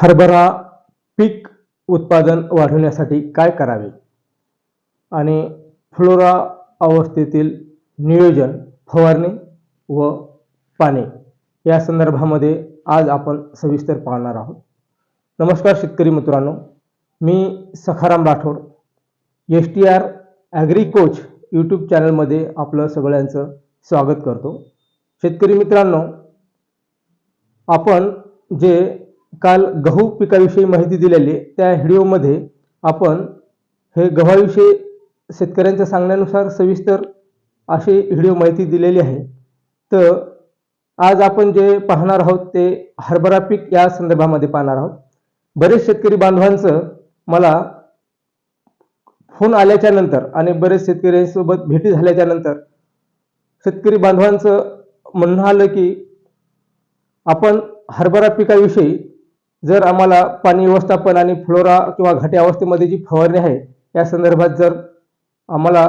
हरभरा पीक उत्पादन वाढवण्यासाठी काय करावे? आणि फ्लोरा अवस्थेतील नियोजन फवारणी व पाणी या संदर्भामध्ये आज आपण सविस्तर पाहणार आहोत. नमस्कार शेतकरी मित्रांनो मी Sakharam Rathod S T R agri coach YouTube चॅनलमध्ये आपलं सगळ्यांचं स्वागत करतो. शेतकरी मित्रांनो आपण जे काल गहू पिकाविषयी माहिती दिलेली आहे, त्या व्हिडिओमध्ये आपण हे गव्हाविषयी शेतकऱ्यांच्या सांगण्यानुसार सविस्तर अशी व्हिडिओ माहिती दिलेली आहे. तर आज आपण जे पाहणार आहोत ते हरभरा पीक या संदर्भामध्ये पाहणार आहोत. बरेच शेतकरी बांधवांचं मला फोन आल्याच्यानंतर आणि बरेच शेतकऱ्यांसोबत भेटी झाल्याच्यानंतर शेतकरी बांधवांचं म्हणणं आलं की आपण हरभरा पिकाविषयी जर आम्हाला पाणी व्यवस्थापन आणि फ्लोरा किंवा घाटी अवस्थेमध्ये जी फवारणी आहे या संदर्भात जर आम्हाला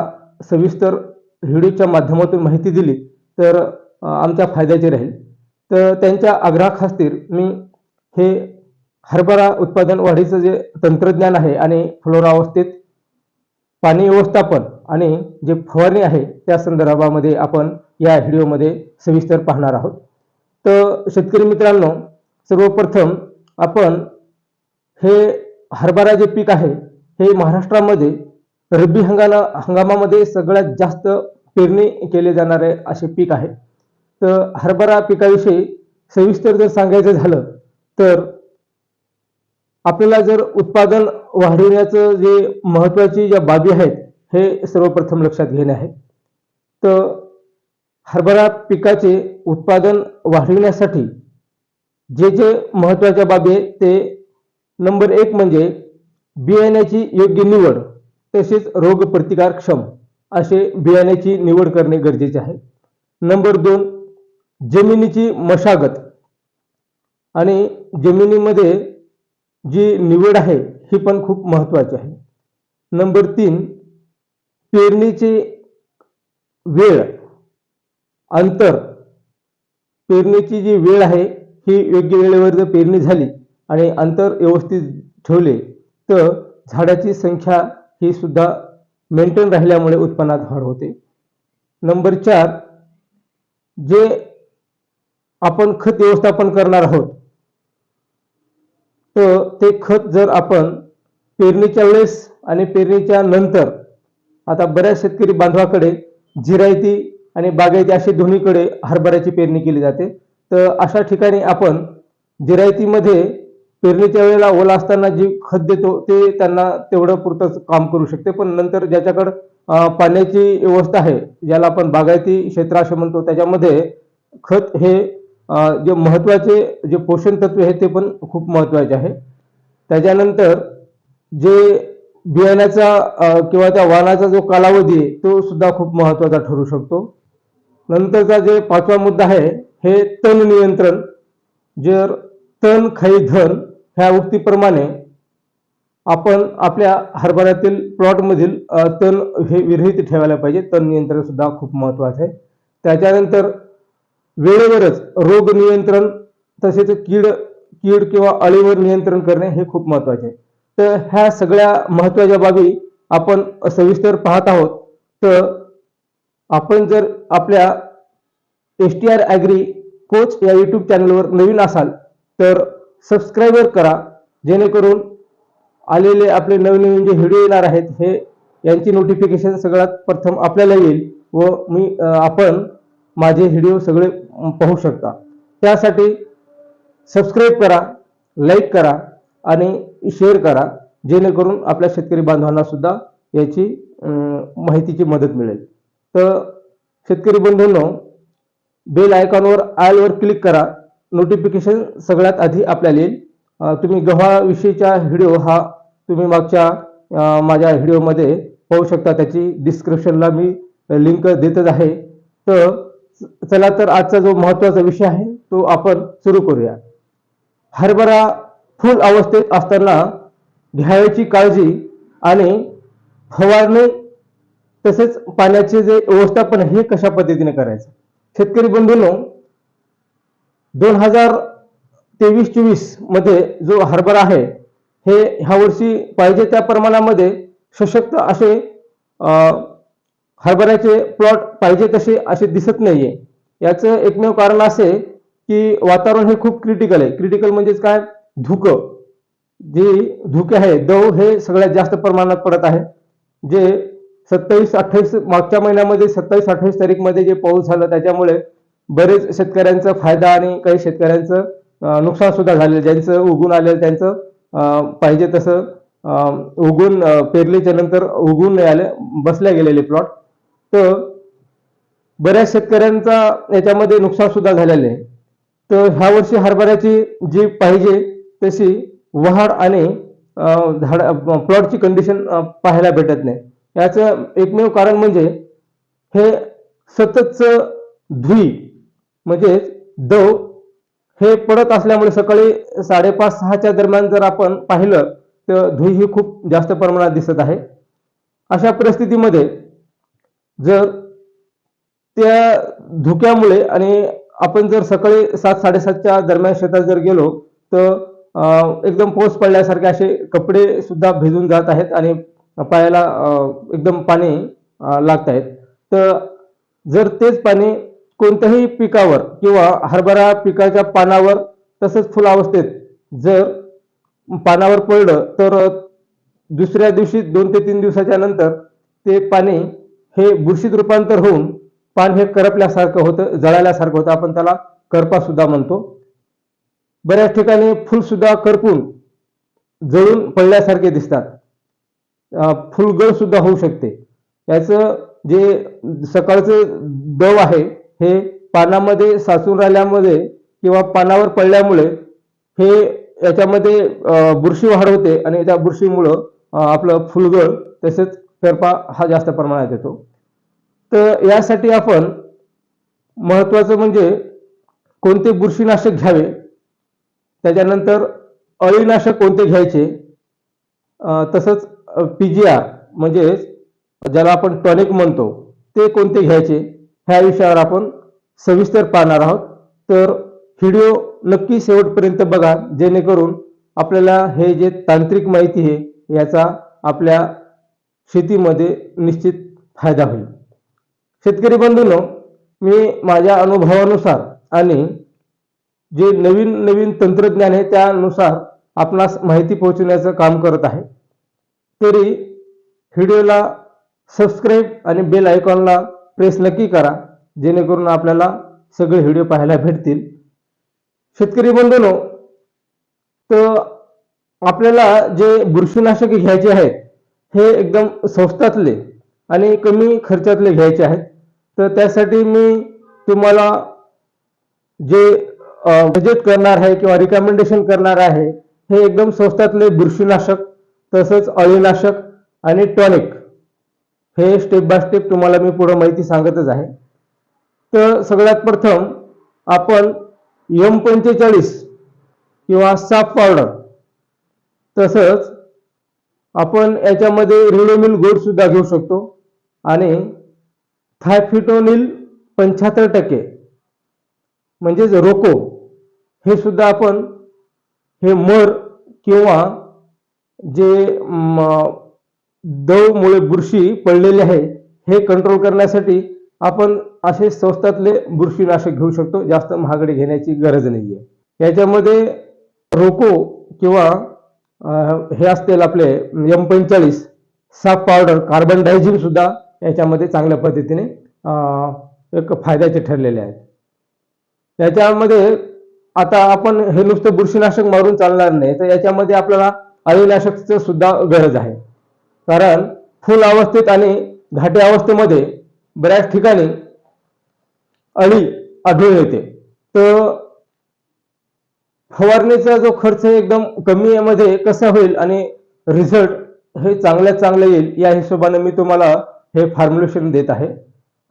सविस्तर व्हिडिओच्या माध्यमातून माहिती दिली तर आमच्या फायद्याची राहील. तर त्यांच्या आग्रहाखातीर मी हे हरभरा उत्पादन वाढीचं जे तंत्रज्ञान आहे आणि फ्लोरा अवस्थेत पाणी व्यवस्थापन आणि जे फवारणी आहे त्या संदर्भामध्ये आपण या व्हिडिओमध्ये सविस्तर पाहणार आहोत. तर शेतकरी मित्रांनो सर्वप्रथम आपण हे हरभरा जे पीक आहे हे महाराष्ट्रामध्ये रब्बी हंगामा हंगामामध्ये सगळ्यात जास्त पेरणी केले जाणारे असे पीक आहे. तर हरभरा पिकाविषयी सविस्तर जर सांगायचं झालं तर आपल्याला जर उत्पादन वाढविण्याचं जे महत्त्वाची ज्या बाबी आहेत हे सर्वप्रथम लक्षात घेणे आहे. तर हरभरा पिकाचे उत्पादन वाढविण्यासाठी जे जे महत्त्वाच्या बाबी आहेत ते नंबर एक म्हणजे बियाण्याची योग्य निवड तसेच रोग प्रतिकारक्षम असे बियाण्याची निवड करणे गरजेचे आहे. नंबर दोन जमिनीची मशागत. आणि जमिनीमध्ये जी निवड आहे ही पण खूप महत्त्वाची आहे. नंबर तीन पेरणीची वेळ अंतर. पेरणीची जी वेळ आहे ही योग्य वेळेवर जर पेरणी झाली आणि अंतर व्यवस्थित ठेवले तर झाडाची संख्या ही सुद्धा मेंटेन राहिल्यामुळे उत्पन्नात वाढ होते. नंबर चार जे आपण खत व्यवस्थापन करणार आहोत तर ते खत जर आपण पेरणीच्या वेळेस आणि पेरणीच्या नंतर आता बऱ्याच शेतकरी बांधवाकडे जिरायती आणि बागायती अशी दोन्हीकडे हरभऱ्याची पेरणी केली जाते. तर अशा ठिकाणी आपण जिरायतीमध्ये पेरणीच्या वेळेला ओला असताना जे खत देतो ते त्यांना तेवढं पुरतंच काम करू शकते. पण नंतर ज्याच्याकडं पाण्याची व्यवस्था आहे ज्याला आपण बागायती क्षेत्र असे म्हणतो त्याच्यामध्ये खत हे जे महत्त्वाचे जे पोषण तत्व आहे ते पण खूप महत्त्वाचे आहे. त्याच्यानंतर जे बियाण्याचा किंवा त्या वाहनाचा जो कालावधी आहे तो सुद्धा खूप महत्त्वाचा ठरू शकतो. नंतरचा जे पाचवा मुद्दा आहे हे तण नियंत्रण जर तण खाई धन ह्या उक्तीप्रमाणे आपण आपल्या हरभऱ्यातील प्लॉटमधील तण हे विरहित ठेवायला पाहिजे. तण नियंत्रण सुद्धा खूप महत्वाचं आहे. त्याच्यानंतर वेळेवरच रोग नियंत्रण तसेच कीड कीड किंवा अळीवर नियंत्रण करणे हे खूप महत्त्वाचे आहे. तर ह्या सगळ्या महत्त्वाच्या बाबी आपण सविस्तर पाहत आहोत. तर आपण जर आपल्या S T R agri coach या यूट्यूब चॅनलवर नवीन असाल तर सबस्क्राईबर करा. जेणेकरून आलेले आपले नवीन नवीन जे व्हिडिओ येणार आहेत हे यांची नोटिफिकेशन सगळ्यात प्रथम आपल्याला येईल व मी आपण माझे व्हिडिओ सगळे पाहू शकता. त्यासाठी सबस्क्राईब करा लाईक करा आणि शेअर करा. जेणेकरून आपल्या शेतकरी बांधवांना सुद्धा याची माहितीची मदत मिळेल. तर शेतकरी बंधूंनो बेल आयकॉनवर आयलवर क्लिक करा. नोटिफिकेशन सगळ्यात आधी आपल्याला येईल. तुम्ही गव्हाविषयीचा व्हिडिओ हा तुम्ही मागच्या माझ्या व्हिडिओमध्ये पाहू शकता. त्याची डिस्क्रिप्शनला मी लिंक देतच आहे. तर चला तर आजचा जो महत्त्वाचा विषय आहे तो आपण सुरू करूया. हरभरा फुल अवस्थेत असताना घ्यायची काळजी आणि फवारणी तसेच पाण्याचे जे व्यवस्थापन आहे हे कशा पद्धतीने करायचं? शेतकरी बंधूंनो दोन हजार तेवीस चोवीसमध्ये जो हरभरा आहे हे ह्या वर्षी पाहिजे त्या प्रमाणामध्ये सशक्त असे हरभऱ्याचे प्लॉट पाहिजे तसे असे दिसत नाहीये. याचं एकमेव कारण असे की वातावरण हे खूप क्रिटिकल आहे. क्रिटिकल म्हणजेच काय? धुकं. जे धुके आहे दव हे सगळ्यात जास्त प्रमाणात पडत आहे. जे सत्तावीस अठ्ठावीस मागच्या महिन्यामध्ये सत्तावीस अठ्ठावीस तारीखमध्ये जे पाऊस झालं त्याच्यामुळे बरेच शेतकऱ्यांचा फायदा आणि काही शेतकऱ्यांचं नुकसान सुद्धा झालेलं ज्यांचं उगून आलेलं त्यांचं पाहिजे तसं उगून पेरलीच्या नंतर उगून नाही आले बसल्या गेलेले प्लॉट तर बऱ्याच शेतकऱ्यांचा याच्यामध्ये नुकसान सुद्धा झालेलं आहे. तर ह्या वर्षी हरभऱ्याची जी पाहिजे तशी वहाड आणि झाड प्लॉटची कंडिशन पाहायला भेटत नाही. याचं एकमेव कारण म्हणजे हे सततचं धुई म्हणजेच दव हे पडत असल्यामुळे सकाळी साडेपाच सहाच्या दरम्यान जर आपण पाहिलं तर धुई ही खूप जास्त प्रमाणात दिसत आहे. अशा परिस्थितीमध्ये जर त्या धुक्यामुळे आणि आपण जर सकाळी सात साडेसातच्या दरम्यान शेतात जर गेलो तर एकदम पाऊस पडल्यासारखे असे कपडे सुद्धा भिजून जात आहेत आणि पायाला एकदम पाणी लागत आहेत तर जर तेच पाणी कोणत्याही पिकावर किंवा हरभरा पिकाच्या पानावर तसेच फुलावस्थेत जर पानावर पडलं तर दुसऱ्या दिवशी दोन ते तीन दिवसाच्या नंतर ते पाणी हे बुरशीत रूपांतर होऊन पान हे करपल्यासारखं होतं जळाल्यासारखं होतं. आपण त्याला करपा सुद्धा म्हणतो. बऱ्याच ठिकाणी फुलसुद्धा करपून जळून पडल्यासारखे दिसतात. फुलगळ सुद्धा होऊ शकते. याचं जे सकाळचं दव आहे हे पानामध्ये साचून राहिल्यामध्ये किंवा पानावर पडल्यामुळे हे याच्यामध्ये बुरशी वाढ होते आणि त्या बुरशीमुळं आपलं फुलगळ तसेच फेरपा हा जास्त प्रमाणात येतो. तर यासाठी आपण महत्वाचं म्हणजे कोणते बुरशीनाशक घ्यावे? त्याच्यानंतर अळीनाशक कोणते घ्यायचे? तसंच पी जी आर ज्याला आपण टॉनिक म्हणतो ते कोणते घ्यायचे? ह्या विषयावर आपण सविस्तर पाहणार आहोत. तर व्हिडिओ नक्की शेवटपर्यंत बघा जेणेकरून आपल्याला हे जे तांत्रिक माहिती आहे याचा आपल्या शेतीमध्ये निश्चित फायदा होईल. शेतकरी बंधूंनो मी माझ्या अनुभवानुसार आणि जे नवीन नवीन तंत्रज्ञान आहे त्यानुसार आपणास माहिती पोहोचवण्याचं काम करत आहे. तरी व्हिडिओला सबस्क्राईब आणि बेल आयकॉनला प्रेस नक्की करा जेणेकरून आपल्याला सगळे व्हिडिओ पाहायला भेटतील. शेतकरी बंधूनो तर आपल्याला जे बुरशीनाशके घ्यायचे आहेत हे एकदम स्वस्तातले आणि कमी खर्चातले घ्यायचे आहेत. तर त्यासाठी मी तुम्हाला जे बजेट करणार आहे किंवा रिकमेंडेशन करणार आहे हे एकदम स्वस्तातले बुरशीनाशक तसंच अळीनाशक आणि टॉनिक हे स्टेप बाय स्टेप तुम्हाला मी पुढं माहिती सांगतच आहे. तर सगळ्यात प्रथम आपण यम पंचेचाळीस किंवा साफ पावडर तसंच आपण याच्यामध्ये रिडोमिल गोडसुद्धा घेऊ शकतो आणि थायफिटोनिल पंच्याहत्तर टक्के म्हणजेच रोको हे सुद्धा आपण हे मर किंवा जे दवमुळे बुरशी पडलेली आहे हे कंट्रोल करण्यासाठी आपण असे स्वस्तातले बुरशीनाशक घेऊ शकतो. जास्त महागडे घेण्याची गरज नाहीये. याच्यामध्ये रोको किंवा हे असतील आपले एम पंचेचाळीस साफ पावडर कार्बन डायझिम सुद्धा याच्यामध्ये चांगल्या पद्धतीने एक फायद्याचे ठरलेले आहेत. याच्यामध्ये आता आपण हे नुसतं बुरशीनाशक मारून चालणार नाही. तर याच्यामध्ये आपल्याला अळीनाशकचं सुद्धा गरज आहे. कारण फुल अवस्थेत आणि घाटे अवस्थेमध्ये बऱ्याच ठिकाणी अळी आढळून येते. तर फवारणीचा जो खर्च एकदम कमी मध्ये कसा होईल आणि रिझल्ट हे चांगल्यात चांगलं येईल या हिशोबाने मी तुम्हाला हे फॉर्म्युलेशन देत आहे.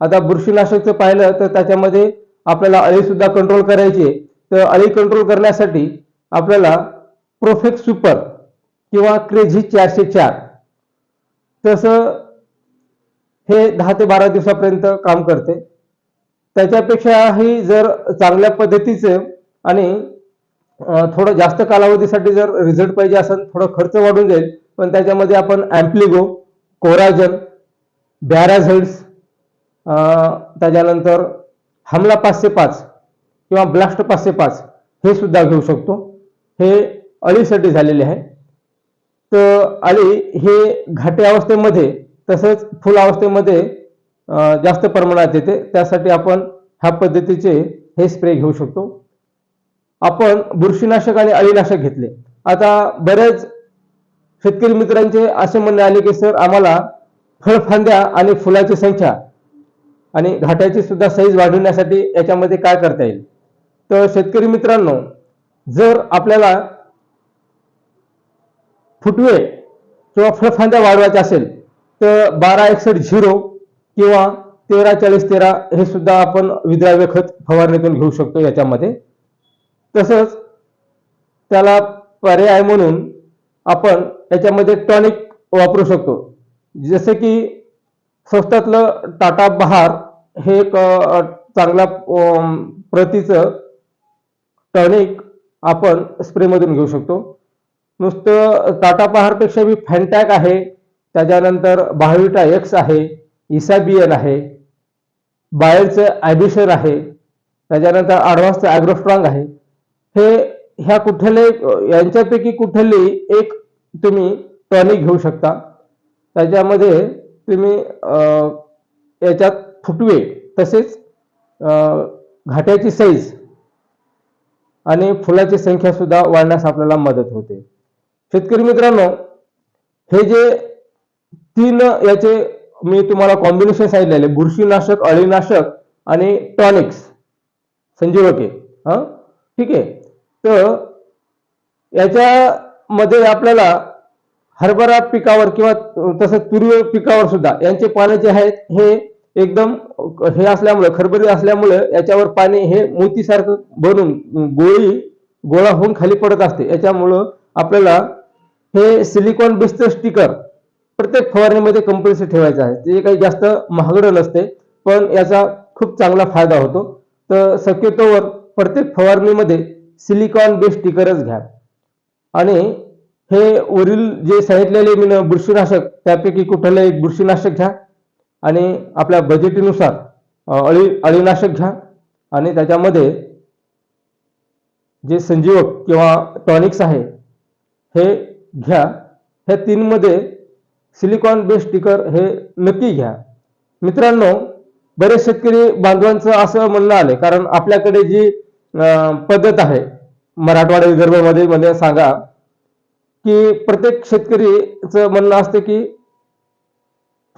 आता बुरशीनाशकचं पाहिलं तर त्याच्यामध्ये आपल्याला अळी सुद्धा कंट्रोल करायची आहे. तर अळी कंट्रोल करण्यासाठी आपल्याला प्रोफेक्ट सुपर किंवा क्रेझी चारशे चार. तसं हे दहा ते बारा दिवसापर्यंत काम करते. त्याच्यापेक्षाही जर चांगल्या पद्धतीचं आणि थोडं जास्त कालावधीसाठी जर रिझल्ट पाहिजे असेल थोडं खर्च वाढून जाईल पण त्याच्यामध्ये आपण ॲम्प्लिगो कोराजन बॅराझेड्स त्याच्यानंतर हमला पाचशे पाच किंवा ब्लास्ट पाचशे पाच हे सुद्धा घेऊ शकतो. हे अळीसाठी झालेले आहे. तर अळी हे घाटे अवस्थेमध्ये तसंच फुल अवस्थेमध्ये जास्त प्रमाणात येते. त्यासाठी आपण ह्या पद्धतीचे हे स्प्रे घेऊ शकतो. आपण बुरशीनाशक आणि अळीनाशक घेतले. आता बरेच शेतकरी मित्रांचे असे म्हणणे आले की सर आम्हाला फळफांद्या आणि फुलाची संख्या आणि घाट्याची सुद्धा साईज वाढवण्यासाठी याच्यामध्ये काय करता येईल? तर शेतकरी मित्रांनो जर आपल्याला फुटवे किंवा फळफांद्या वाढवायच्या असेल तर बारा एकसठ झिरो किंवा तेरा चाळीस तेरा हे सुद्धा आपण विद्राव्य खत फवारणीतून घेऊ शकतो याच्यामध्ये. तसंच त्याला पर्याय म्हणून आपण याच्यामध्ये टॉनिक वापरू शकतो. जसं की स्वस्तातलं टाटा बहार हे एक चांगल्या प्रतीचं टॉनिक आपण स्प्रेमधून घेऊ शकतो. नुसतं टाटा पहारपेक्षा बी फॅनटॅक आहे त्याच्यानंतर बायोविटा एक्स आहे इसाबियन आहे बायरचं ॲबिशर आहे त्याच्यानंतर ॲडव्हान्सचं ॲग्रोस्ट्रॉंग आहे. हे ह्या कुठल्याही यांच्यापैकी कुठली एक तुम्ही टॉनिक घेऊ शकता. त्याच्यामध्ये तुम्ही याच्यात फुटवे तसेच घाट्याची साईज आणि फुलाची संख्या सुद्धा वाढण्यास आपल्याला मदत होते. शेतकरी मित्रांनो हे जे तीन याचे मी तुम्हाला कॉम्बिनेशन सांगितलेले बुरशीनाशक अळीनाशक आणि टॉनिक्स संजीवके हा? ठीक आहे. तर याच्यामध्ये आपल्याला हरभरा पिकावर किंवा तसंच तुरी पिकावर सुद्धा यांचे पाने जे आहेत हे एकदम हे असल्यामुळे खरबरी असल्यामुळे याच्यावर पाणी हे मोतीसारखं बनून गोळी गोळा होऊन खाली पडत असते. याच्यामुळं आपल्याला हे सिलिकॉन बेस्ड स्टिकर प्रत्येक फवारणीमध्ये कंपल्सरी ठेवायचं आहे. ते काही जास्त महागडं नसते पण याचा खूप चांगला फायदा होतो. तर शक्यतोवर प्रत्येक फवारणीमध्ये सिलिकॉन बेस स्टिकरच घ्या. आणि हे वरील जे सांगितलेले मी बुरशीनाशक त्यापैकी कुठलं एक बुरशीनाशक घ्या. आणि आपल्या बजेटीनुसार अळी अळीनाशक घ्या. आणि त्याच्यामध्ये जे संजीवक किंवा टॉनिक्स आहे हे घ्या. ह्या तीनमध्ये सिलिकॉन बेस्ड स्टिकर हे नक्की घ्या. मित्रांनो बरेच शेतकरी बांधवांचं असं म्हणणं आलंय कारण आपल्याकडे जी अं, पद्धत आहे मराठवाडा विदर्भामध्ये मध्ये सांगा की प्रत्येक शेतकरीचं म्हणणं असतं की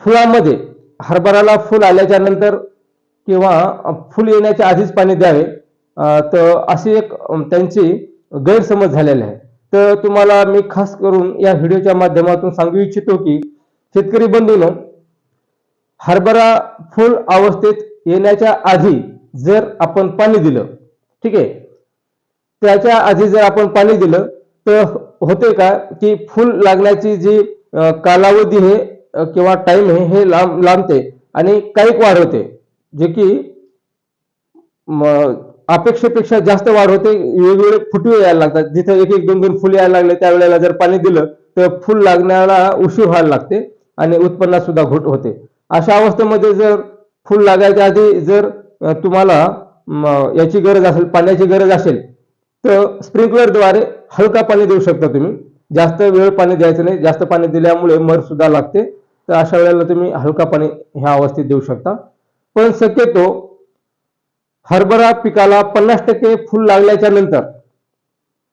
फुलामध्ये हरभराला फुल आल्याच्यानंतर किंवा फुल येण्याच्या आधीच पाणी द्यावे तर अशी एक त्यांची गैरसमज झालेली आहे. तर तुम्हाला मी खास करून या व्हिडिओच्या माध्यमातून सांगू इच्छितो की शेतकरी बंधून हरभरा फुल अवस्थेत येण्याच्या आधी जर आपण पाणी दिलं ठीक आहे त्याच्या आधी जर आपण पाणी दिलं तर होते का की फुल लागण्याची जी कालावधी हे किंवा टाइम हे हे लांब लांबते आणि काहीक वाढ होते जे की अपेक्षेपेक्षा जास्त वाढ होते. वेगवेगळे फुटवे यायला लागतात. जिथे एक एक दोन दोन फुले यायला लागले त्यावेळेला जर पाणी दिलं तर फुल लागण्याला उशीर व्हायला लागते आणि उत्पन्नात सुद्धा घट होते. अशा अवस्थेमध्ये जर फुल लागायच्या आधी जर तुम्हाला याची गरज असेल पाण्याची गरज असेल तर स्प्रिंकलरद्वारे हलका पाणी देऊ शकता तुम्ही. जास्त वेळ पाणी द्यायचं नाही. जास्त पाणी दिल्यामुळे मर सुद्धा लागते. तर अशा वेळेला तुम्ही हलका पाणी ह्या अवस्थेत देऊ शकता. पण शक्यतो हरभरा पिकाला पन्नास टक्के फुल लागल्याच्या नंतर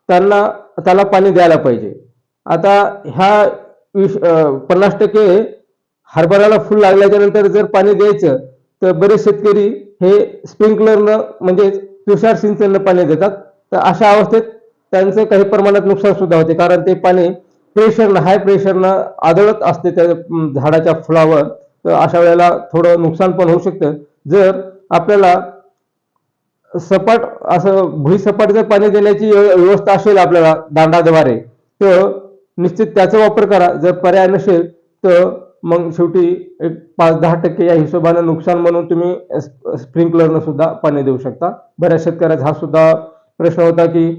त्यांना त्याला पाणी द्यायला पाहिजे. आता ह्या विष पन्नास टक्के हरभऱ्याला फुल लागल्याच्या नंतर जर पाणी द्यायचं तर बरेच शेतकरी हे स्प्रिंकलरनं म्हणजेच तुषार सिंचननं पाणी देतात. तर अशा अवस्थेत त्यांचं काही प्रमाणात नुकसान सुद्धा होते कारण ते पाणी प्रेशरनं हाय प्रेशरनं आदळत असते त्या झाडाच्या फुलावर. तर अशा वेळेला थोडं नुकसान पण होऊ शकतं. जर आपल्याला सपाट असं भुईसपाट जर पाणी देण्याची व्यवस्था असेल आपल्याला दांडाद्वारे तर निश्चित त्याचा वापर करा. जर पर्याय नसेल तर मग शेवटी एक पाच दहा टक्के या हिशोबानं नुकसान म्हणून तुम्ही स्प्रिंकलरनं सुद्धा पाणी देऊ शकता. बऱ्याच शेतकऱ्याचा हा सुद्धा प्रश्न होता की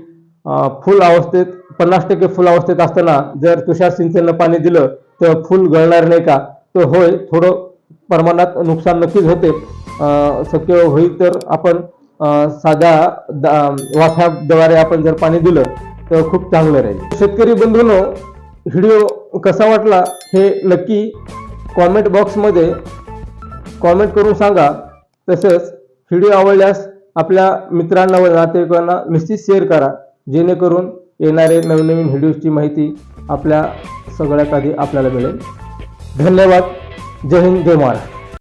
फुल अवस्थेत पन्नास टक्के फुल अवस्थेत असताना जर तुषार सिंचननं पाणी दिलं तर फुल गळणार नाही का? तर होय थोडं प्रमाणात नुकसान नक्कीच होते. शक्य होईल तर आपण साधा साध्या दा- वाफ्याद्वारे आपण जर पाणी दिलं तर खूप चांगलं राहील. शेतकरी बंधूंनो व्हिडिओ कसा वाटला हे नक्की कॉमेंट बॉक्समध्ये कॉमेंट करून सांगा. तसंच व्हिडिओ आवडल्यास आपल्या मित्रांना व नातेवाईकांना निश्चित शेअर करा. जेणेकरून येणारे नवनवीन व्हिडिओची माहिती आपल्या सगळ्यात आधी आपल्याला मिळेल. धन्यवाद. जय हिंद जय महाराष्ट्र.